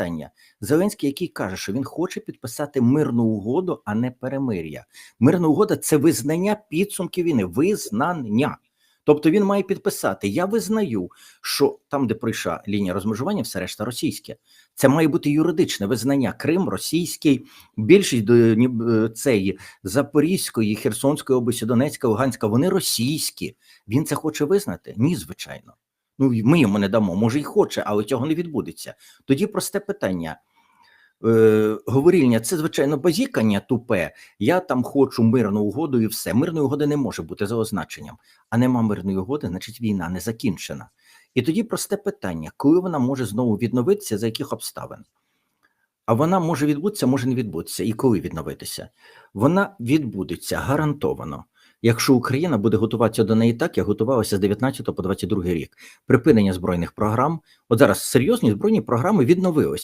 питання. Зеленський, який каже, що він хоче підписати мирну угоду, а не перемир'я. Мирна угода це визнання підсумків війни, визнання. Тобто він має підписати: Я визнаю, що там, де пройшла лінія розмежування, все решта російське. Це має бути юридичне визнання. Крим російський, більшість е, цієї Запорізької, Херсонської області, Донецька, Луганська, вони російські. Він це хоче визнати? Ні, звичайно. Ну ми йому не дамо. Може, й хоче, але цього не відбудеться. Тоді просте питання. Е, говорільня, це звичайно базікання тупе. Я там хочу мирну угоду і все. Мирної угоди не може бути за означенням. А нема мирної угоди, значить війна не закінчена. І тоді просте питання: коли вона може знову відновитися, за яких обставин? А вона може відбутися, може не відбутися. І коли відновитися? Вона відбудеться гарантовано. Якщо Україна буде готуватися до неї так, як готувалася з 19 по 22 рік, припинення збройних програм, от зараз серйозні збройні програми відновилися.